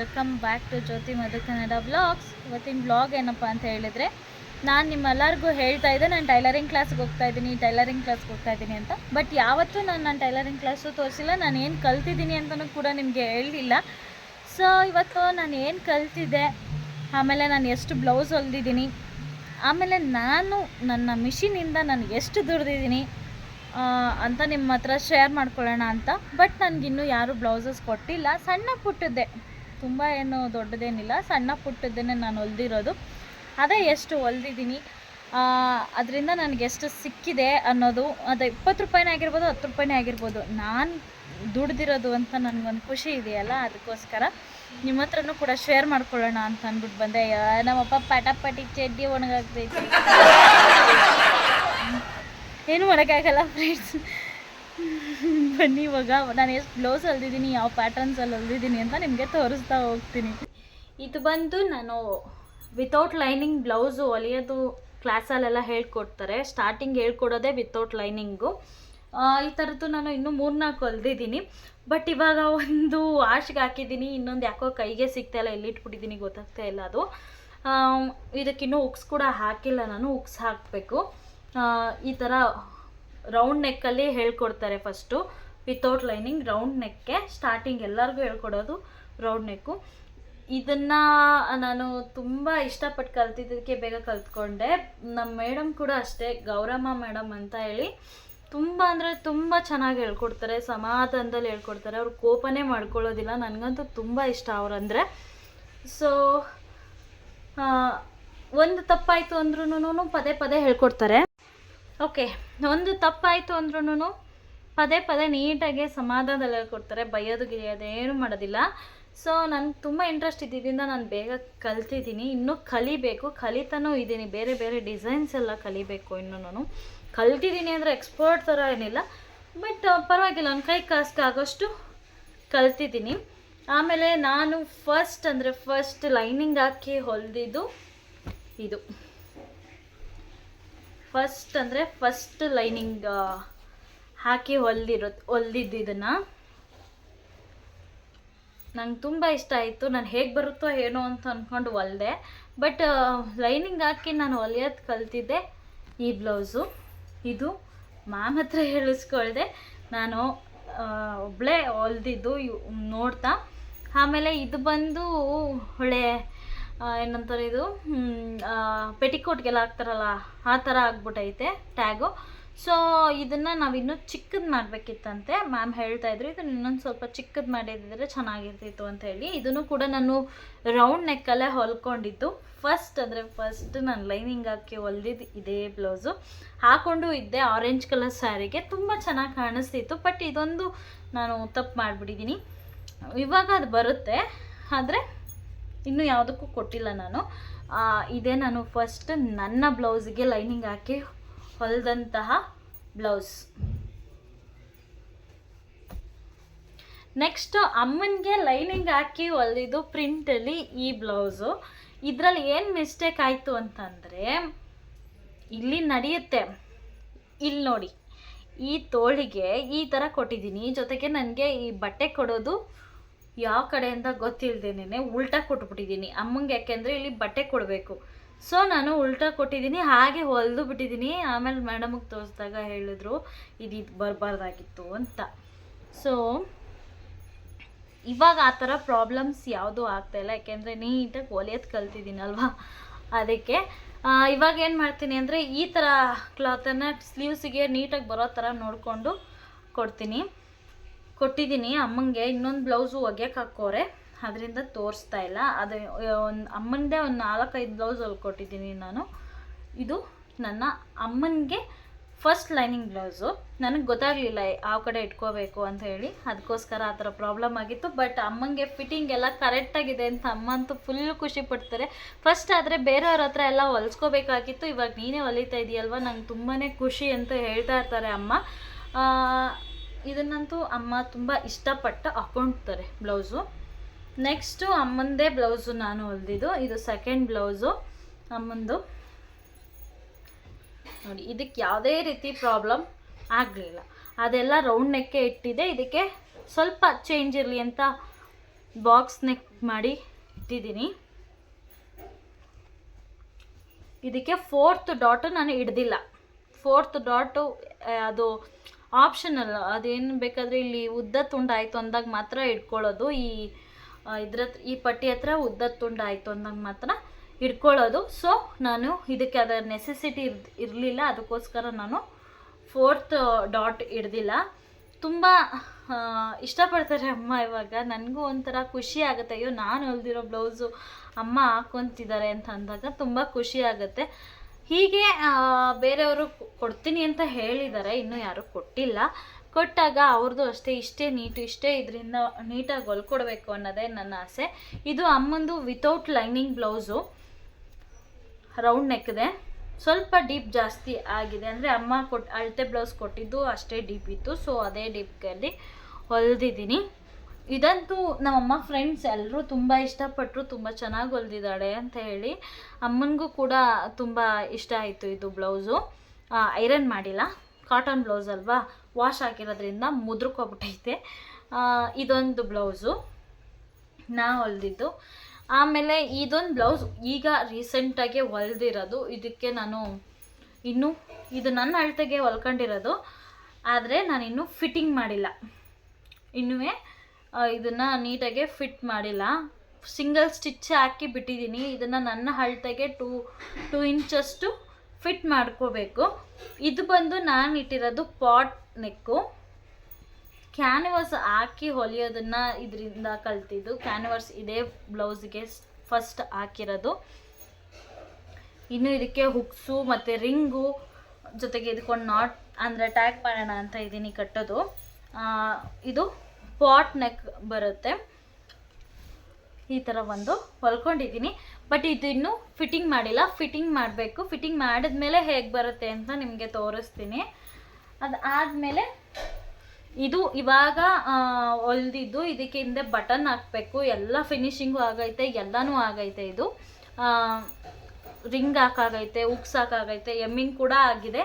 Welcome back to Jyothi Madhu Kannada blogs. ಇವತ್ತಿನ blog ಏನಪ್ಪ ಅಂತ ಹೇಳಿದರೆ, ನಾನು ನಿಮ್ಮೆಲ್ಲರಿಗೂ ಹೇಳ್ತಾ ಇದ್ದೆ, ನಾನು ಟೈಲರಿಂಗ್ ಕ್ಲಾಸ್ಗೆ ಹೋಗ್ತಾ ಇದ್ದೀನಿ, ಟೈಲರಿಂಗ್ ಕ್ಲಾಸ್ಗೆ ಹೋಗ್ತಾ ಇದ್ದೀನಿ ಅಂತ. ಬಟ್ ಯಾವತ್ತೂ ನಾನು ನನ್ನ ಟೈಲರಿಂಗ್ ಕ್ಲಾಸು ತೋರಿಸಿಲ್ಲ, ನಾನು ಏನು ಕಲ್ತಿದ್ದೀನಿ ಅಂತಲೂ ಕೂಡ ನಿಮಗೆ ಹೇಳಿಲ್ಲ. ಸೊ ಇವತ್ತು ನಾನು ಏನು ಕಲ್ತಿದ್ದೆ, ಆಮೇಲೆ ನಾನು ಎಷ್ಟು ಬ್ಲೌಸ್ ಹೊಲ್ದಿದ್ದೀನಿ, ಆಮೇಲೆ ನಾನು ನನ್ನ ಮಿಷಿನಿಂದ ನಾನು ಎಷ್ಟು ದುಡ್ದಿದ್ದೀನಿ ಅಂತ ನಿಮ್ಮ ಹತ್ರ ಶೇರ್ ಮಾಡ್ಕೊಳ್ಳೋಣ ಅಂತ. ಬಟ್ ನನಗಿನ್ನೂ ಯಾರೂ ಬ್ಲೌಸಸ್ ಕೊಟ್ಟಿಲ್ಲ, ಸಣ್ಣ ಪುಟ್ಟದ್ದೇ. ತುಂಬ ಏನು ದೊಡ್ಡದೇನಿಲ್ಲ, ಸಣ್ಣ ಪುಟ್ಟದ್ದನ್ನೇ ನಾನು ಹೊಲ್ದಿರೋದು. ಅದೇ ಎಷ್ಟು ಹೊಲ್ದಿದ್ದೀನಿ ಅದರಿಂದ ನನಗೆ ಎಷ್ಟು ಸಿಕ್ಕಿದೆ ಅನ್ನೋದು, ಅದು ಇಪ್ಪತ್ತು ರೂಪಾಯಿನೇ ಆಗಿರ್ಬೋದು, ಹತ್ತು ರೂಪಾಯಿನೇ ಆಗಿರ್ಬೋದು. ನಾನು ದುಡ್ದಿರೋದು ಅಂತ ನನಗೊಂದು ಖುಷಿ ಇದೆಯಲ್ಲ, ಅದಕ್ಕೋಸ್ಕರ ನಿಮ್ಮ ಹತ್ರನೂ ಕೂಡ ಶೇರ್ ಮಾಡ್ಕೊಳ್ಳೋಣ ಅಂತ ಅಂದ್ಬಿಟ್ಟು ಬಂದೆ. ನಮ್ಮಪ್ಪ ಪಟಾಪಟಿ ಚಡ್ಡಿ ಒಣಗಾಗ್ತೈತೆ ಏನು ಒಣಗಾಗಲ್ಲ ಫ್ರೆಂಡ್ಸ್ ಬನ್ನಿ ಇವಾಗ. ನಾನು ಎಷ್ಟು ಬ್ಲೌಸ್ ಹೊಲ್ದಿದ್ದೀನಿ ಯಾವ ಪ್ಯಾಟರ್ನ್ಸಲ್ಲಿ ಹೊಲ್ದಿದ್ದೀನಿ ಅಂತ ನಿಮಗೆ ತೋರಿಸ್ತಾ ಹೋಗ್ತೀನಿ. ಇದು ಬಂದು ನಾನು ವಿತೌಟ್ ಲೈನಿಂಗ್ ಬ್ಲೌಸು ಹೊಲಿಯೋದು ಕ್ಲಾಸಲ್ಲೆಲ್ಲ ಹೇಳ್ಕೊಡ್ತಾರೆ. ಸ್ಟಾರ್ಟಿಂಗ್ ಹೇಳ್ಕೊಡೋದೇ ವಿತೌಟ್ ಲೈನಿಂಗು ಈ ಥರದ್ದು ನಾನು ಇನ್ನೂ ಮೂರ್ನಾಲ್ಕು ಹೊಲ್ದಿದ್ದೀನಿ ಬಟ್ ಇವಾಗ ಒಂದು ವಾಶ್ಗೆ ಹಾಕಿದ್ದೀನಿ ಇನ್ನೊಂದು ಯಾಕೋ ಕೈಗೆ ಸಿಗ್ತಾ ಇಲ್ಲ ಎಲ್ಲಿಟ್ಬಿಟ್ಟಿದ್ದೀನಿ ಗೊತ್ತಾಗ್ತಾ ಇಲ್ಲ ಅದು. ಇದಕ್ಕಿನ್ನೂ ಉಕ್ಸ್ ಕೂಡ ಹಾಕಿಲ್ಲ ನಾನು ಉಕ್ಸ್ ಹಾಕಬೇಕು. ಈ ಥರ ರೌಂಡ್ ನೆಕ್ಕಲ್ಲಿ ಹೇಳ್ಕೊಡ್ತಾರೆ ಫಸ್ಟು ವಿತೌಟ್ ಲೈನಿಂಗ್ ರೌಂಡ್ ನೆಕ್ಕೆ ಸ್ಟಾರ್ಟಿಂಗ್ ಎಲ್ಲರಿಗೂ ಹೇಳ್ಕೊಡೋದು ರೌಂಡ್ ನೆಕ್ಕು ಇದನ್ನು ನಾನು ತುಂಬ ಇಷ್ಟಪಟ್ಟು ಕಲ್ತಿದ್ದಕ್ಕೆ ಬೇಗ ಕಲ್ತ್ಕೊಂಡೆ. ನಮ್ಮ ಮೇಡಮ್ ಕೂಡ ಅಷ್ಟೇ, ಗೌರಮ್ಮ ಮೇಡಮ್ ಅಂತ ಹೇಳಿ. ತುಂಬ ಅಂದರೆ ತುಂಬ ಚೆನ್ನಾಗಿ ಹೇಳ್ಕೊಡ್ತಾರೆ, ಸಮಾಧಾನದಲ್ಲಿ ಹೇಳ್ಕೊಡ್ತಾರೆ. ಅವ್ರು ಕೋಪನೇ ಮಾಡ್ಕೊಳ್ಳೋದಿಲ್ಲ, ನನಗಂತೂ ತುಂಬ ಇಷ್ಟ ಅವರಂದರೆ. ಸೊ ಒಂದು ತಪ್ಪಾಯಿತು ಅಂದ್ರೂ ಪದೇ ಪದೇ ಹೇಳ್ಕೊಡ್ತಾರೆ. ಓಕೆ ಒಂದು ತಪ್ಪಾಯಿತು ಅಂದ್ರೂ ಪದೇ ಪದೇ ನೀಟಾಗಿ ಸಮಾಧಾನದಲ್ಲಿ ಕೊಡ್ತಾರೆ, ಬೈಯೋದು ಗಿರಿಯೋದು ಏನು ಮಾಡೋದಿಲ್ಲ. ಸೊ ನನಗೆ ತುಂಬ ಇಂಟ್ರೆಸ್ಟ್ ಇದ್ದಿದ್ದರಿಂದ ನಾನು ಬೇಗ ಕಲ್ತಿದ್ದೀನಿ. ಇನ್ನೂ ಕಲಿಬೇಕು, ಕಲಿತಾನೂ ಇದ್ದೀನಿ. ಬೇರೆ ಬೇರೆ ಡಿಸೈನ್ಸ್ ಎಲ್ಲ ಕಲಿಬೇಕು ಇನ್ನೂ ಕಲ್ತಿದ್ದೀನಿ ಅಂದರೆ ಎಕ್ಸ್ಪರ್ಟ್ ಥರ ಏನಿಲ್ಲ ಬಟ್ ಪರವಾಗಿಲ್ಲ ನನ್ನ ಕೈ ಕಾಸ್ಕಾಗೋಷ್ಟು ಕಲ್ತಿದ್ದೀನಿ. ಆಮೇಲೆ ನಾನು ಫಸ್ಟ್ ಅಂದರೆ ಫಸ್ಟ್ ಲೈನಿಂಗ್ ಹಾಕಿ ಹೊಲಿದಿದ್ದು ಇದು. ಫಸ್ಟ್ ಅಂದರೆ ಫಸ್ಟ್ ಲೈನಿಂಗ್ ಹಾಕಿ ಹೊಲ್ದಿರೋ ಹೊಲ್ದಿದ್ದು ಇದನ್ನು. ನಂಗೆ ತುಂಬ ಇಷ್ಟ ಆಯಿತು. ನಾನು ಹೇಗೆ ಬರುತ್ತೋ ಏನೋ ಅಂತ ಅಂದ್ಕೊಂಡು ಹೊಲ್ದೆ. ಬಟ್ ಲೈನಿಂಗ್ ಹಾಕಿ ನಾನು ಹೊಲಿಯೋದು ಕಲ್ತಿದ್ದೆ ಈ ಬ್ಲೌಸು. ಇದು ಮ್ಯಾಮ್ ಹತ್ರ ಹೇಳಿಸ್ಕೊಳ್ದೆ. ನಾನು ಒಬ್ಬಳೇ ಹೊಲ್ದಿದ್ದು ನೋಡ್ತಾ. ಆಮೇಲೆ ಇದು ಬಂದು ಒಳ್ಳೆ ಏನಂತಾರೆ ಇದು? ಪೆಟಿಕೋಟ್ಗೆಲ್ಲ ಹಾಕ್ತಾರಲ್ಲ, ಆ ಥರ ಆಗ್ಬಿಟ್ಟೈತೆ ಟ್ಯಾಗು. ಸೊ ಇದನ್ನು ನಾವಿನ್ನೂ ಚಿಕ್ಕದು ಮಾಡಬೇಕಿತ್ತಂತೆ. ಮ್ಯಾಮ್ ಹೇಳ್ತಾ ಇದ್ರು, ಇದನ್ನು ಇನ್ನೊಂದು ಸ್ವಲ್ಪ ಚಿಕ್ಕದು ಮಾಡಿದ್ರೆ ಚೆನ್ನಾಗಿರ್ತಿತ್ತು ಅಂತ ಹೇಳಿ. ಇದನ್ನು ಕೂಡ ನಾನು ರೌಂಡ್ ನೆಕ್ಕಲ್ಲೇ ಹೊಲ್ಕೊಂಡಿದ್ದು. ಫಸ್ಟ್ ಅಂದರೆ ಫಸ್ಟ್ ನಾನು ಲೈನಿಂಗ್ ಹಾಕಿ ಹೊಲ್ದಿದ್ದು ಇದೇ ಬ್ಲೌಸು ಹಾಕೊಂಡು ಇದ್ದೆ ಆರೆಂಜ್ ಕಲರ್ ಸ್ಯಾರಿಗೆ ತುಂಬ ಚೆನ್ನಾಗಿ ಕಾಣಿಸ್ತಿತ್ತು ಬಟ್ ಇದೊಂದು ನಾನು ತಪ್ಪು ಮಾಡಿಬಿಟ್ಟಿದ್ದೀನಿ. ಇವಾಗ ಅದು ಬರುತ್ತೆ, ಆದರೆ ಇನ್ನೂ ಯಾವುದಕ್ಕೂ ಕೊಟ್ಟಿಲ್ಲ ನಾನು. ಇದೇ ನಾನು ಫಸ್ಟ್ ನನ್ನ ಬ್ಲೌಸ್ಗೆ ಲೈನಿಂಗ್ ಹಾಕಿ ಹೊಲ್ದಂತಹ ಬ್ಲೌಸ್. ನೆಕ್ಸ್ಟ್ ಅಮ್ಮನಿಗೆ ಲೈನಿಂಗ್ ಹಾಕಿ ಹೊಲಿದು ಪ್ರಿಂಟಲ್ಲಿ ಈ ಬ್ಲೌಸು. ಇದರಲ್ಲಿ ಏನು ಮಿಸ್ಟೇಕ್ ಆಯಿತು ಅಂತಂದರೆ, ಇಲ್ಲಿ ನಡೆಯುತ್ತೆ. ಇಲ್ಲಿ ನೋಡಿ, ಈ ತೋಳಿಗೆ ಈ ಥರ ಕೊಟ್ಟಿದ್ದೀನಿ. ಜೊತೆಗೆ ನನಗೆ ಈ ಬಟ್ಟೆ ಕೊಡೋದು ಯಾವ ಕಡೆಯಿಂದ ಗೊತ್ತಿಲ್ಲದೇನೆ ಉಲ್ಟಾ ಕೊಟ್ಬಿಟ್ಟಿದ್ದೀನಿ. ಅಮ್ಮಂಗೆ ಯಾಕೆಂದರೆ ಇಲ್ಲಿ ಬಟ್ಟೆ ಕೊಡಬೇಕು. ಸೊ ನಾನು ಉಲ್ಟಾ ಕೊಟ್ಟಿದ್ದೀನಿ, ಹಾಗೆ ಹೊಲಿದು ಬಿಟ್ಟಿದ್ದೀನಿ. ಆಮೇಲೆ ಮೇಡಮಿಗೆ ತೋರಿಸಿದಾಗ ಹೇಳಿದ್ರು ಇದು ಇದು ಬರಬಾರ್ದಾಗಿತ್ತು ಅಂತ. ಸೊ ಇವಾಗ ಆ ಥರ ಪ್ರಾಬ್ಲಮ್ಸ್ ಯಾವುದೂ ಆಗ್ತಾಯಿಲ್ಲ ಯಾಕೆಂದರೆ ನೀಟಾಗಿ ಹೊಲಿಯೋದು ಕಲ್ತಿದ್ದೀನಲ್ವಾ? ಅದಕ್ಕೆ ಇವಾಗ ಏನು ಮಾಡ್ತೀನಿ ಅಂದರೆ ಈ ಥರ ಕ್ಲಾತನ್ನು ಸ್ಲೀವ್ಸಿಗೆ ನೀಟಾಗಿ ಬರೋ ಥರ ನೋಡಿಕೊಂಡು ಕೊಡ್ತೀನಿ. ಕೊಟ್ಟಿದ್ದೀನಿ. ಅಮ್ಮಂಗೆ ಇನ್ನೊಂದು ಬ್ಲೌಸು ಒಗೆಯಕ್ಕೆ ಹಾಕೋರೆ ಅದರಿಂದ ತೋರಿಸ್ತಾ ಇಲ್ಲ. ಅದು ಒಂದು ಅಮ್ಮನದೇ ಒಂದು ನಾಲ್ಕೈದು ಬ್ಲೌಸ್ ಹೊಲ್ಕೊಟ್ಟಿದ್ದೀನಿ ನಾನು. ಇದು ನನ್ನ ಅಮ್ಮನಿಗೆ ಫಸ್ಟ್ ಲೈನಿಂಗ್ ಬ್ಲೌಸು. ನನಗೆ ಗೊತ್ತಾಗಲಿಲ್ಲ ಯಾವ ಕಡೆ ಇಟ್ಕೋಬೇಕು ಅಂತ ಹೇಳಿ. ಅದಕ್ಕೋಸ್ಕರ ಆ ಥರ ಪ್ರಾಬ್ಲಮ್ ಆಗಿತ್ತು. ಬಟ್ ಅಮ್ಮಂಗೆ ಫಿಟ್ಟಿಂಗ್ ಎಲ್ಲ ಕರೆಕ್ಟಾಗಿದೆ ಅಂತ ಅಮ್ಮ ಅಂತೂ ಫುಲ್ ಖುಷಿ ಪಡ್ತಾರೆ. ಫಸ್ಟ್ ಆದರೆ ಬೇರೆಯವ್ರ ಹತ್ರ ಎಲ್ಲ ಹೊಲಿಸ್ಕೋಬೇಕಾಗಿತ್ತು. ಇವಾಗ ನೀನೇ ಹೊಲಿತಾ ಇದೆಯಲ್ವ? ನಂಗೆ ತುಂಬಾ ಖುಷಿ ಅಂತ ಹೇಳ್ತಾ ಇರ್ತಾರೆ ಅಮ್ಮ. ಇದನ್ನಂತೂ ಅಮ್ಮ ತುಂಬ ಇಷ್ಟಪಟ್ಟು ಹಾಕೊಳ್ತಾರೆ ಬ್ಲೌಸು. ನೆಕ್ಸ್ಟು ಅಮ್ಮಂದೇ ಬ್ಲೌಸು ನಾನು ಹೊಲ್ದಿದ್ದು. ಇದು ಸೆಕೆಂಡ್ ಬ್ಲೌಸು ಅಮ್ಮಂದು. ನೋಡಿ, ಇದಕ್ಕೆ ಯಾವುದೇ ರೀತಿ ಪ್ರಾಬ್ಲಮ್ ಆಗಲಿಲ್ಲ. ಅದೆಲ್ಲ ರೌಂಡ್ ನೆಕ್ಕೆ ಇಟ್ಟಿದೆ. ಇದಕ್ಕೆ ಸ್ವಲ್ಪ ಚೇಂಜ್ ಇರಲಿ ಅಂತ ಬಾಕ್ಸ್ ನೆಕ್ ಮಾಡಿ ಇಟ್ಟಿದ್ದೀನಿ. ಇದಕ್ಕೆ ಫೋರ್ತ್ ಡಾಟು ನಾನು ಹಿಡ್ದಿಲ್ಲ ಫೋರ್ತ್ ಡಾಟು ಅದು ಆಪ್ಷನಲ್ ಅದೇನು ಬೇಕಾದರೆ ಇಲ್ಲಿ ಉದ್ದ ತುಂಡ ಆಯಿತು ಅಂದಾಗ ಮಾತ್ರ ಇಟ್ಕೊಳ್ಳೋದು. ಈ ಇದ್ರ ಈ ಪಟ್ಟಿ ಹತ್ರ ಉದ್ದ ತುಂಡ ಆಯಿತು ಅಂದಾಗ ಮಾತ್ರ ಇಟ್ಕೊಳ್ಳೋದು. ಸೊ ನಾನು ಇದಕ್ಕೆ ಅದರ ನೆಸೆಸಿಟಿ ಇರ್ ಇರಲಿಲ್ಲ. ಅದಕ್ಕೋಸ್ಕರ ನಾನು ಫೋರ್ತ್ ಡಾಟ್ ಹಿಡ್ದಿಲ್ಲ ತುಂಬ ಇಷ್ಟಪಡ್ತಾರೆ ಅಮ್ಮ ಇವಾಗ. ನನಗೂ ಒಂಥರ ಖುಷಿ ಆಗುತ್ತೆ. ಅಯ್ಯೋ, ನಾನು ಹೊಲ್ದಿರೋ ಬ್ಲೌಸು ಅಮ್ಮ ಹಾಕ್ಕೊಂತಿದ್ದಾರೆ ಅಂತ ಅಂದಾಗ ತುಂಬ ಖುಷಿ ಆಗುತ್ತೆ. ಹೀಗೆ ಬೇರೆಯವರು ಕೊಡ್ತೀನಿ ಅಂತ ಹೇಳಿದ್ದಾರೆ ಇನ್ನೂ ಯಾರೂ ಕೊಟ್ಟಿಲ್ಲ. ಕೊಟ್ಟಾಗ ಅವ್ರದ್ದು ಅಷ್ಟೇ, ಇಷ್ಟೇ ನೀಟು, ಇಷ್ಟೇ ಇದರಿಂದ ನೀಟಾಗಿ ಹೊಲ್ಕೊಡ್ಬೇಕು ಅನ್ನೋದೇ ನನ್ನ ಆಸೆ. ಇದು ಅಮ್ಮಂದು ವಿತೌಟ್ ಲೈನಿಂಗ್ ಬ್ಲೌಸು ರೌಂಡ್ ನೆಕ್ದೆ ಸ್ವಲ್ಪ ಡೀಪ್ ಜಾಸ್ತಿ ಆಗಿದೆ ಅಂದರೆ ಅಮ್ಮ ಕೊಟ್ಟು ಅಳತೆ ಬ್ಲೌಸ್ ಕೊಟ್ಟಿದ್ದು ಅಷ್ಟೇ ಡೀಪ್ ಇತ್ತು. ಸೊ ಅದೇ ಡೀಪ್ಗಲ್ಲಿ ಹೊಲ್ದಿದ್ದೀನಿ. ಇದಂತೂ ನಮ್ಮಮ್ಮ ಫ್ರೆಂಡ್ಸ್ ಎಲ್ಲರೂ ತುಂಬ ಇಷ್ಟಪಟ್ಟರು ತುಂಬ ಚೆನ್ನಾಗಿ ಹೊಲ್ದಿದ್ದಾಳೆ ಅಂತ ಹೇಳಿ ಅಮ್ಮನಿಗೂ ಕೂಡ ತುಂಬ ಇಷ್ಟ ಆಯಿತು ಇದು ಬ್ಲೌಸು. ಐರನ್ ಮಾಡಿಲ್ಲ ಕಾಟನ್ ಬ್ಲೌಸ್ ಅಲ್ವಾ? ವಾಶ್ ಹಾಕಿರೋದ್ರಿಂದ ಮುದ್ರಕ್ಕೋಗ್ಬಿಟ್ಟೈತೆ ಇದೊಂದು ಬ್ಲೌಸು, ನಾ ಹೊಲಿದಿದ್ದು. ಆಮೇಲೆ ಇದೊಂದು ಬ್ಲೌಸ್ ಈಗ ರೀಸೆಂಟಾಗಿ ಹೊಲ್ದಿರೋದು. ಇದಕ್ಕೆ ನಾನು ಇನ್ನೂ, ಇದು ನನ್ನ ಅಳತೆಗೆ ಹೊಲ್ಕೊಂಡಿರೋದು. ಆದರೆ ನಾನು ಇನ್ನೂ ಫಿಟ್ಟಿಂಗ್ ಮಾಡಿಲ್ಲ. ಇನ್ನೂ ಇದನ್ನು ನೀಟಾಗಿ ಫಿಟ್ ಮಾಡಿಲ್ಲ. ಸಿಂಗಲ್ ಸ್ಟಿಚ್ ಹಾಕಿ ಬಿಟ್ಟಿದ್ದೀನಿ ಇದನ್ನು ನನ್ನ ಅಳತೆಗೆ ಟೂ ಟೂ ಇಂಚಷ್ಟು ಫಿಟ್ ಮಾಡ್ಕೋಬೇಕು. ಇದು ಬಂದು ನಾನು ಇಟ್ಟಿರೋದು ಪಾಟ್ ನೆಕ್ಕು ಕ್ಯಾನ್ವಾಸ್ ಹಾಕಿ ಹೊಲಿಯೋದನ್ನ ಇದರಿಂದ ಕಲ್ತಿದ್ದು. ಕ್ಯಾನ್ವಾಸ್ ಇದೇ ಬ್ಲೌಸ್ಗೆ ಫಸ್ಟ್ ಹಾಕಿರೋದು. ಇನ್ನು ಇದಕ್ಕೆ ಹುಕ್ಸು ಮತ್ತು ರಿಂಗು ಜೊತೆಗೆ ಇದಕ್ಕೊಂದು ನಾಟ್ ಅಂದರೆ ಟ್ಯಾಗ್ ಮಾಡೋಣ ಅಂತ ಇದ್ದೀನಿ ಕಟ್ಟೋದು. ಇದು ಪಾಟ್ ನೆಕ್ ಬರುತ್ತೆ. ಈ ಥರ ಒಂದು ಹೊಲ್ಕೊಂಡಿದ್ದೀನಿ. ಬಟ್ ಇದು ಇನ್ನೂ ಫಿಟ್ಟಿಂಗ್ ಮಾಡಿಲ್ಲ. ಫಿಟ್ಟಿಂಗ್ ಮಾಡಬೇಕು. ಫಿಟ್ಟಿಂಗ್ ಮಾಡಿದ್ಮೇಲೆ ಹೇಗೆ ಬರುತ್ತೆ ಅಂತ ನಿಮಗೆ ತೋರಿಸ್ತೀನಿ. ಅದು ಆದಮೇಲೆ ಇದು ಇವಾಗ ಹೊಲ್ದಿದ್ದು ಇದಕ್ಕೆ ಹಿಂದೆ ಬಟನ್ ಹಾಕಬೇಕು. ಎಲ್ಲ ಫಿನಿಶಿಂಗು ಆಗೈತೆ, ಎಲ್ಲನೂ ಆಗೈತೆ ಇದು. ರಿಂಗ್ ಹಾಕಾಗೈತೆ ಉಕ್ಸ್ ಹಾಕಾಗೈತೆ ಎಮ್ಮಿಂಗ್ ಕೂಡ ಆಗಿದೆ.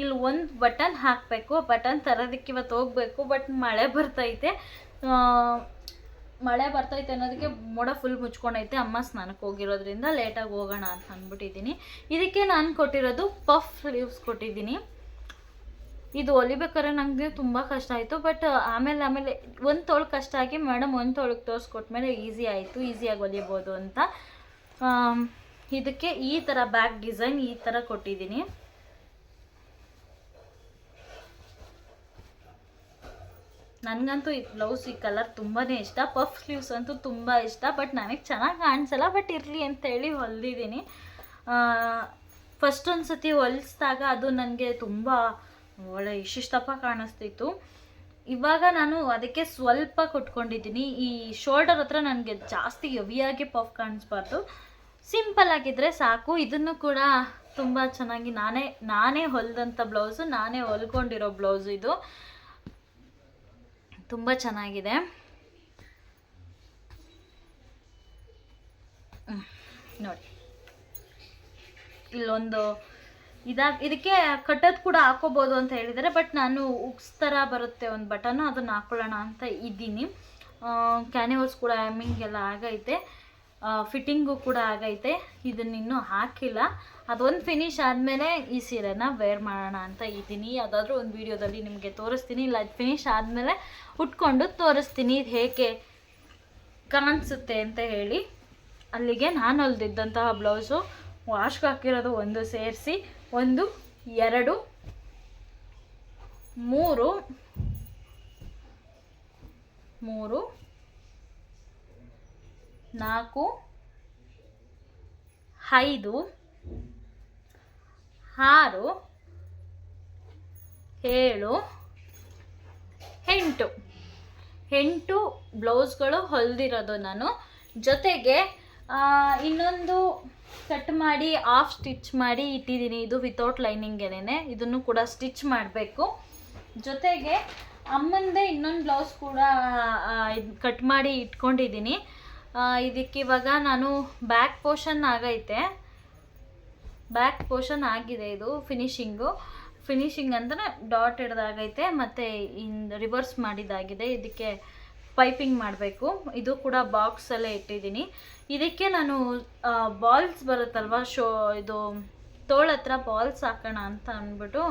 ಇಲ್ಲಿ ಒಂದು ಬಟನ್ ಹಾಕಬೇಕು ಬಟನ್ ತರೋದಕ್ಕೆ ಇವತ್ತು ಹೋಗಬೇಕು ಬಟ್ ಮಳೆ ಬರ್ತೈತೆ. ಮಳೆ ಬರ್ತೈತೆ ಅನ್ನೋದಕ್ಕೆ ಮೋಡ ಫುಲ್ ಮುಚ್ಕೊಂಡೈತೆ, ಅಮ್ಮ ಸ್ನಾನಕ್ಕೆ ಹೋಗಿರೋದ್ರಿಂದ ಲೇಟಾಗಿ ಹೋಗೋಣ ಅಂತ ಅಂದ್ಬಿಟ್ಟಿದ್ದೀನಿ. ಇದಕ್ಕೆ ನಾನು ಕೊಟ್ಟಿರೋದು ಪಫ್ ಲೀವ್ಸ್ ಕೊಟ್ಟಿದ್ದೀನಿ. ಇದು ಹೊಲಿಬೇಕಾದ್ರೆ ನನಗೆ ತುಂಬ ಕಷ್ಟ ಆಯಿತು ಬಟ್ ಆಮೇಲೆ ಆಮೇಲೆ ಒಂದು ತೋಳು ಕಷ್ಟ ಆಗಿ ಮೇಡಮ್ ಒಂದು ತೊಳಗೆ ತೋರಿಸ್ಕೊಟ್ಮೇಲೆ ಈಸಿ ಆಯಿತು ಈಸಿಯಾಗಿ ಹೊಲಿಬೋದು ಅಂತ. ಇದಕ್ಕೆ ಈ ಥರ ಬ್ಯಾಕ್ ಡಿಸೈನ್ ಈ ಥರ ಕೊಟ್ಟಿದ್ದೀನಿ. ನನಗಂತೂ ಈ ಬ್ಲೌಸ್ ಈ ಕಲರ್ ತುಂಬಾ ಇಷ್ಟ. ಪಫ್ ಸ್ಲೀವ್ಸ್ ಅಂತೂ ತುಂಬ ಇಷ್ಟ. ಬಟ್ ನನಗೆ ಚೆನ್ನಾಗಿ ಕಾಣಿಸಲ್ಲ. ಬಟ್ ಇರಲಿ ಅಂತೇಳಿ ಹೊಲ್ದಿದ್ದೀನಿ ಫಸ್ಟ್ ಒಂದು ಸತಿ ಹೊಲಿಸಿದಾಗ ಅದು ನನಗೆ ತುಂಬ ಒಳ್ಳೆ ಇಷ್ಟಿಷ್ಟಪ್ಪ ಕಾಣಿಸ್ತಿತ್ತು. ಇವಾಗ ನಾನು ಅದಕ್ಕೆ ಸ್ವಲ್ಪ ಕೊಟ್ಕೊಂಡಿದ್ದೀನಿ. ಈ ಶೋಲ್ಡರ್ ಹತ್ರ ನನಗೆ ಜಾಸ್ತಿ ಹೆವಿಯಾಗಿ ಪಫ್ ಕಾಣಿಸ್ಬಾರ್ದು. ಸಿಂಪಲ್ ಆಗಿದ್ರೆ ಸಾಕು. ಇದನ್ನು ಕೂಡ ತುಂಬ ಚೆನ್ನಾಗಿ ನಾನೇ ನಾನೇ ಹೊಲ್ದಂಥ ಬ್ಲೌಸು ನಾನೇ ಹೊಲ್ಕೊಂಡಿರೋ ಬ್ಲೌಸು ಇದು. ತುಂಬ ಚೆನ್ನಾಗಿದೆ. ನೋಡಿ. ಇಲ್ಲೊಂದು ಇದಾಗ ಇದಕ್ಕೆ ಕಟ್ಟೋದು ಕೂಡ ಹಾಕೋಬೋದು ಅಂತ ಹೇಳಿದರೆ ಬಟ್ ನಾನು ಉಕ್ಸ್ ಥರ ಬರುತ್ತೆ ಒಂದು ಬಟನ್, ಅದನ್ನು ಹಾಕೊಳ್ಳೋಣ ಅಂತ ಇದ್ದೀನಿ. ಕ್ಯಾನಿವಲ್ಸ್ ಕೂಡ ಹ್ಯಾಮಿಂಗ್ ಎಲ್ಲ ಆಗೈತೆ. ಫಿಟ್ಟಿಂಗು ಕೂಡ ಆಗೈತೆ. ಇದನ್ನಿನ್ನೂ ಹಾಕಿಲ್ಲ. ಅದೊಂದು ಫಿನಿಶ್ ಆದಮೇಲೆ ಈ ಸೀರೆನ ವೇರ್ ಮಾಡೋಣ ಅಂತ ಇದ್ದೀನಿ. ಯಾವುದಾದ್ರೂ ಒಂದು ವೀಡಿಯೋದಲ್ಲಿ ನಿಮಗೆ ತೋರಿಸ್ತೀನಿ. ಇಲ್ಲ, ಅದು ಫಿನಿಶ್ ಆದಮೇಲೆ ಉಟ್ಕೊಂಡು ತೋರಿಸ್ತೀನಿ ಇದು ಹೇಗೆ ಕಾಣಿಸುತ್ತೆ ಅಂತ ಹೇಳಿ. ಅಲ್ಲಿಗೆ ನಾನು ಹೊಲ್ದಿದ್ದಂತಹ ಬ್ಲೌಸು ವಾಶ್ಗೆ ಹಾಕಿರೋದು ಒಂದು ಸೇರಿಸಿ, ಒಂದು, ಎರಡು, ಮೂರು ಮೂರು, ನಾಲ್ಕು, ಐದು ಆರು, ಏಳು, ಎಂಟು. ಎಂಟು ಬ್ಲೌಸ್ಗಳು ಹೊಲಿದಿರೋದು ನಾನು. ಜೊತೆಗೆ ಇನ್ನೊಂದು ಕಟ್ ಮಾಡಿ ಆಫ್ ಸ್ಟಿಚ್ ಮಾಡಿ ಇಟ್ಟಿದ್ದೀನಿ. ಇದು ವಿತೌಟ್ ಲೈನಿಂಗೇನೆ ಇದನ್ನು ಕೂಡ ಸ್ಟಿಚ್ ಮಾಡಬೇಕು. ಜೊತೆಗೆ, ಅಮ್ಮಂದೇ ಇನ್ನೊಂದು ಬ್ಲೌಸ್ ಕೂಡ ಇದು ಕಟ್ ಮಾಡಿ ಇಟ್ಕೊಂಡಿದ್ದೀನಿ. ಇದಕ್ಕೆ ಇವಾಗ ನಾನು ಬ್ಯಾಕ್ ಪೋರ್ಷನ್ ಆಗೈತೆ. ಬ್ಯಾಕ್ ಪೋರ್ಷನ್ ಆಗಿದೆ ಇದು ಫಿನಿಶಿಂಗು ಫಿನಿಶಿಂಗ್ ಅಂದರೆ ಡಾಟ್ ಹಿಡ್ದಾಗೈತೆ, ಮತ್ತು ಇನ್ ರಿವರ್ಸ್ ಮಾಡಿದ್ದಾಗಿದೆ. ಇದಕ್ಕೆ ಪೈಪಿಂಗ್ ಮಾಡಬೇಕು. ಇದು ಕೂಡ ಬಾಕ್ಸಲ್ಲೇ ಇಟ್ಟಿದ್ದೀನಿ. ಇದಕ್ಕೆ ನಾನು ಬಾಲ್ಸ್ ಬರುತ್ತಲ್ವ? ಶೋ, ಇದು ತೋಳ ಹತ್ರ ಬಾಲ್ಸ್ ಹಾಕೋಣ ಅಂತ ಅಂದ್ಬಿಟ್ಟು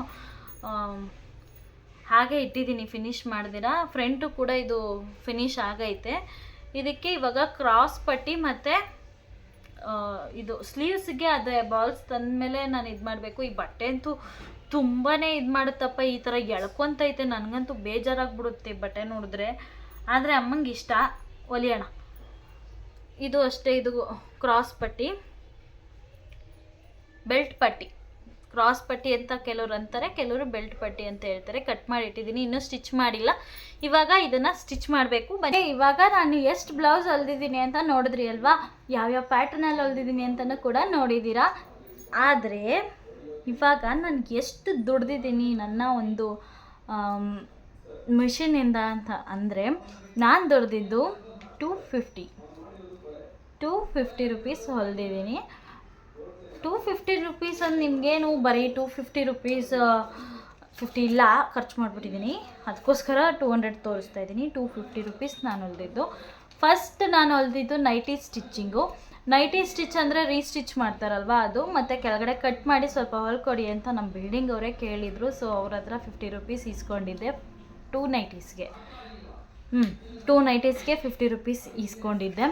ಹಾಗೆ ಇಟ್ಟಿದ್ದೀನಿ ಫಿನಿಶ್ ಮಾಡಿದಿರಾ. ಫ್ರಂಟು ಕೂಡ ಇದು ಫಿನಿಶ್ ಆಗೈತೆ. ಇದಕ್ಕೆ ಇವಾಗ ಕ್ರಾಸ್ ಪಟ್ಟಿ ಮತ್ತು ಇದು ಸ್ಲೀವ್ಸ್ಗೆ ಅದೇ ಬಾಲ್ಸ್ ತಂದಮೇಲೆ ನಾನು ಇದು ಮಾಡಬೇಕು. ಈ ಬಟ್ಟೆ ಅಂತೂ ತುಂಬಾ ಇದು ಮಾಡುತ್ತಪ್ಪ, ಈ ಥರ ಎಳ್ಕೊತೈತೆ ನನಗಂತೂ ಬೇಜಾರಾಗ್ಬಿಡುತ್ತೆ ಬಟ್ಟೆ ನೋಡಿದ್ರೆ. ಆದರೆ ಅಮ್ಮಂಗೆ ಇಷ್ಟ. ಹೊಲಿಯೋಣ ಇದು ಅಷ್ಟೇ, ಇದು ಕ್ರಾಸ್ ಪಟ್ಟಿ. ಬೆಲ್ಟ್ ಪಟ್ಟಿ. ಕ್ರಾಸ್ ಪಟ್ಟಿ ಅಂತ ಕೆಲವರು ಅಂತಾರೆ, ಕೆಲವರು ಬೆಲ್ಟ್ ಪಟ್ಟಿ ಅಂತ ಹೇಳ್ತಾರೆ. ಕಟ್ ಮಾಡಿ ಇಟ್ಟಿದ್ದೀನಿ ಇನ್ನೂ ಸ್ಟಿಚ್ ಮಾಡಿಲ್ಲ. ಇವಾಗ ಇದನ್ನು ಸ್ಟಿಚ್ ಮಾಡಬೇಕು. ಬಟ್ ಇವಾಗ ನಾನು ಎಷ್ಟು ಬ್ಲೌಸ್ ಹೊಲ್ದಿದ್ದೀನಿ ಅಂತ ನೋಡಿದ್ರಿ ಅಲ್ವಾ? ಯಾವ್ಯಾವ ಪ್ಯಾಟರ್ನಲ್ಲಿ ಹೊಲ್ದಿದ್ದೀನಿ ಅಂತಲೂ ಕೂಡ ನೋಡಿದ್ದೀರಾ? ಆದರೆ, ಇವಾಗ ನನಗೆ ಎಷ್ಟು ದುಡ್ದಿದ್ದೀನಿ ನನ್ನ ಒಂದು ಮಿಷಿನಿಂದ ಅಂತ ಅಂದರೆ, ನಾನು ದುಡ್ದಿದ್ದು two fifty two fifty rupees ಹೊಲ್ದಿದ್ದೀನಿ. Two fifty rupees ಅಂದ್ರೆ ನಿಮಗೇನು ಬರೀ ಟೂ ಫಿಫ್ಟಿ ರುಪೀಸ್ ಫಿಫ್ಟಿ ಇಲ್ಲ, ಖರ್ಚು ಮಾಡಿಬಿಟ್ಟಿದ್ದೀನಿ ಅದಕ್ಕೋಸ್ಕರ ಟೂ ಹಂಡ್ರೆಡ್ ತೋರಿಸ್ತಾ ಇದ್ದೀನಿ ಟೂ ಫಿಫ್ಟಿ ರುಪೀಸ್ ನಾನು ಹೊಲ್ದಿದ್ದು. ಫಸ್ಟ್ ನಾನು ಹೊಲ್ದಿದ್ದು ನೈಟಿ ಸ್ಟಿಚ್ಚಿಂಗು ನೈಟಿ ಸ್ಟಿಚ್ ಅಂದರೆ ರೀಸ್ಟಿಚ್ ಮಾಡ್ತಾರಲ್ವ ಅದು? ಮತ್ತು ಕೆಳಗಡೆ ಕಟ್ ಮಾಡಿ ಸ್ವಲ್ಪ ಹೊಲ್ಕೊಡಿ ಅಂತ ನಮ್ಮ ಬಿಲ್ಡಿಂಗ್ ಅವರೇ ಕೇಳಿದರು. ಸೊ ಅವ್ರ ಹತ್ರ ಫಿಫ್ಟಿ ರುಪೀಸ್ ಈಸ್ಕೊಂಡಿದ್ದೆ ಟೂ ನೈಟೀಸ್ಗೆ ಹ್ಞೂ ಟೂ ನೈಟೀಸ್ಗೆ ಫಿಫ್ಟಿ ರುಪೀಸ್ ಇಸ್ಕೊಂಡಿದ್ದೆ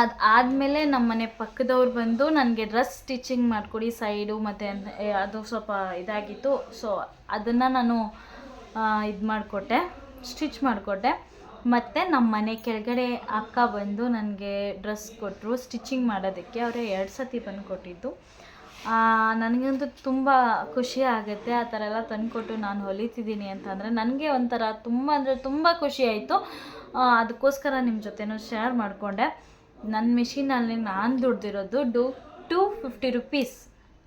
ಅದು ಆದಮೇಲೆ ನಮ್ಮ ಮನೆ ಪಕ್ಕದವ್ರು ಬಂದು ನನಗೆ ಡ್ರೆಸ್ ಸ್ಟಿಚಿಂಗ್ ಮಾಡಿಕೊಡಿ ಸೈಡು ಮತ್ತು ಅದು ಸ್ವಲ್ಪ ಇದಾಗಿತ್ತು. ಸೊ ಅದನ್ನು ನಾನು ಇದು ಮಾಡಿಕೊಟ್ಟೆ, ಸ್ಟಿಚ್ ಮಾಡಿಕೊಟ್ಟೆ. ಮತ್ತು ನಮ್ಮ ಮನೆ ಕೆಳಗಡೆ ಅಕ್ಕ ಬಂದು ನನಗೆ ಡ್ರೆಸ್ ಕೊಟ್ಟರು ಸ್ಟಿಚಿಂಗ್ ಮಾಡೋದಕ್ಕೆ ಅವರೇ ಎರಡು ಸತಿ ಬಂದು ಕೊಟ್ಟಿದ್ದು. ನನಗಂತೂ ತುಂಬ ಖುಷಿ ಆಗುತ್ತೆ. ಆ ಥರ ಎಲ್ಲ ತಂದುಕೊಟ್ಟು ನಾನು ಹೊಲಿತಿದ್ದೀನಿ ಅಂತಂದರೆ ನನಗೆ ಒಂಥರ ತುಂಬ ಅಂದರೆ ತುಂಬ ಖುಷಿ ಆಯಿತು. ಅದಕ್ಕೋಸ್ಕರ ನಿಮ್ಮ ಜೊತೆನೂ ಶೇರ್ ಮಾಡಿಕೊಂಡೆ. ನನ್ನ ಮಿಷಿನಲ್ಲಿ ನಾನು ದುಡ್ದಿರೋ ದುಡ್ಡು ಟೂ ಫಿಫ್ಟಿ ರುಪೀಸ್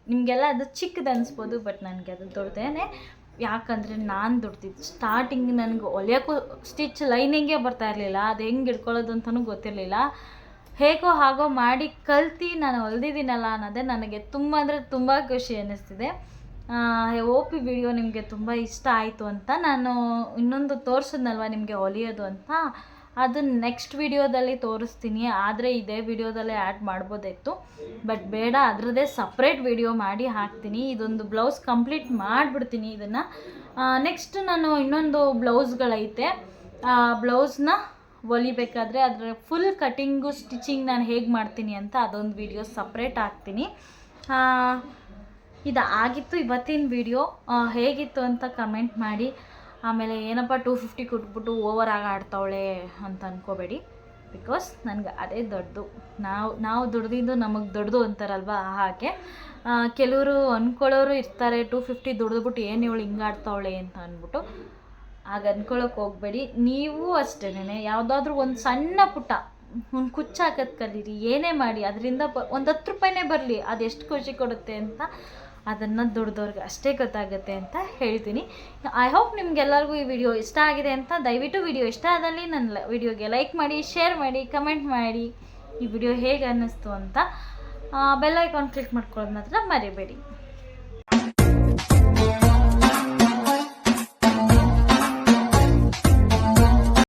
ನಿಮಗೆಲ್ಲ ಅದು ಚಿಕ್ಕದು ಅನಿಸ್ಬೋದು ಬಟ್ ನನಗೆ ಅದು ದೊಡ್ಡದೇ ಯಾಕಂದರೆ ನಾನು ದುಡ್ದಿದ್ದು ಸ್ಟಾರ್ಟಿಂಗ್ ನನಗೆ ಹೊಲಿಯೋಕ್ಕೂ ಸ್ಟಿಚ್ ಲೈನಿಂಗೇ ಬರ್ತಾ ಇರಲಿಲ್ಲ, ಅದು ಹೆಂಗೆ ಹಿಡ್ಕೊಳ್ಳೋದು ಅಂತಲೂ ಗೊತ್ತಿರಲಿಲ್ಲ. ಹೇಗೋ ಹಾಗೋ ಮಾಡಿ ಕಲ್ತು ನಾನು ಹೊಲ್ದಿದ್ದೀನಲ್ಲ ಅನ್ನೋದೇ ನನಗೆ ತುಂಬ ಅಂದರೆ ತುಂಬ ಖುಷಿ ಅನ್ನಿಸ್ತಿದೆ. ಓ ಪಿ ವಿಡಿಯೋ ನಿಮಗೆ ತುಂಬ ಇಷ್ಟ ಆಯಿತು ಅಂತ ನಾನು ಇನ್ನೊಂದು ತೋರಿಸಿದ್ನಲ್ವ ನಿಮಗೆ ಹೊಲಿಯೋದು ಅಂತ? ಅದನ್ನ ನೆಕ್ಸ್ಟ್ ವಿಡಿಯೋದಲ್ಲಿ ತೋರಿಸ್ತೀನಿ. ಆದರೆ ಇದೇ ವಿಡಿಯೋದಲ್ಲೇ ಆ್ಯಡ್ ಮಾಡ್ಬೋದಿತ್ತು. ಬಟ್ ಬೇಡ, ಅದರದ್ದೇ ಸಪ್ರೇಟ್ ವಿಡಿಯೋ ಮಾಡಿ ಹಾಕ್ತೀನಿ. ಇದೊಂದು ಬ್ಲೌಸ್ ಕಂಪ್ಲೀಟ್ ಮಾಡಿಬಿಡ್ತೀನಿ ಇದನ್ನು. ನೆಕ್ಸ್ಟ್ ನಾನು ಇನ್ನೊಂದು ಬ್ಲೌಸ್ಗಳೈತೆ ಆ ಬ್ಲೌಸ್ನ ಹೊಲಿಬೇಕಾದ್ರೆ ಅದರ ಫುಲ್ ಕಟಿಂಗು ಸ್ಟಿಚಿಂಗ್ ನಾನು ಹೇಗೆ ಮಾಡ್ತೀನಿ ಅಂತ ಅದೊಂದು ವಿಡಿಯೋ ಸಪ್ರೇಟ್ ಹಾಕ್ತೀನಿ. ಇದು ಆಗಿತ್ತು ಇವತ್ತಿನ ವಿಡಿಯೋ ಹೇಗಿತ್ತು ಅಂತ ಕಮೆಂಟ್ ಮಾಡಿ. ಆಮೇಲೆ ಏನಪ್ಪ ಟೂ ಫಿಫ್ಟಿ ಕೊಟ್ಬಿಟ್ಟು ಓವರ್ ಆಗಿ ಆಡ್ತಾವಳೆ ಅಂತ ಅನ್ಕೋಬೇಡಿ. ಬಿಕಾಸ್ ನನಗೆ ಅದೇ ದೊಡ್ಡದು. ನಾವು ನಾವು ದುಡ್ದಿದ್ದು ನಮಗೆ ದೊಡ್ಡದು ಅಂತಾರಲ್ವ ಹಾಗೆ. ಕೆಲವರು ಅಂದ್ಕೊಳ್ಳೋರು ಇರ್ತಾರೆ ಟೂ ಫಿಫ್ಟಿ ದುಡ್ದುಬಿಟ್ಟು ಏನು ಇವಳು ಹಿಂಗೆ ಆಡ್ತಾವಳೆ ಅಂತ ಅಂದ್ಬಿಟ್ಟು ಆಗ ಅಂದ್ಕೊಳ್ಳೋಕೆ ಹೋಗಬೇಡಿ. ನೀವು ಅಷ್ಟೇನೆ ಯಾವುದಾದ್ರೂ ಒಂದು ಸಣ್ಣ ಪುಟ್ಟ ಒಂದು ಕುಚ್ಚು ಹಾಕೋದು ಕಲೀರಿ, ಏನೇ ಮಾಡಿ, ಅದರಿಂದ ಬ ಒಂದು ಹತ್ತು ರೂಪಾಯಿನೇ ಬರಲಿ, ಅದು ಎಷ್ಟು ಖುಷಿ ಕೊಡುತ್ತೆ ಅಂತ ಅದನ್ನು ದುಡ್ದವ್ರಿಗೆ ಅಷ್ಟೇ ಗೊತ್ತಾಗುತ್ತೆ ಅಂತ ಹೇಳ್ತೀನಿ. ಐ ಹೋಪ್ ನಿಮಗೆಲ್ಲರಿಗೂ ಈ ವಿಡಿಯೋ ಇಷ್ಟ ಆಗಿದೆ ಅಂತ ದಯವಿಟ್ಟು ವಿಡಿಯೋ ಇಷ್ಟ ಆದಲ್ಲಿ ನನ್ನ ವಿಡಿಯೋಗೆ ಲೈಕ್ ಮಾಡಿ ಶೇರ್ ಮಾಡಿ ಕಮೆಂಟ್ ಮಾಡಿ. ಈ ವಿಡಿಯೋ ಹೇಗೆ ಅನ್ನಿಸ್ತು ಅಂತ ಬೆಲ್ ಐಕಾನ್ ಕ್ಲಿಕ್ ಮಾಡ್ಕೊಳ್ಳೋದು ಮಾತ್ರ ಮರಿಬೇಡಿ.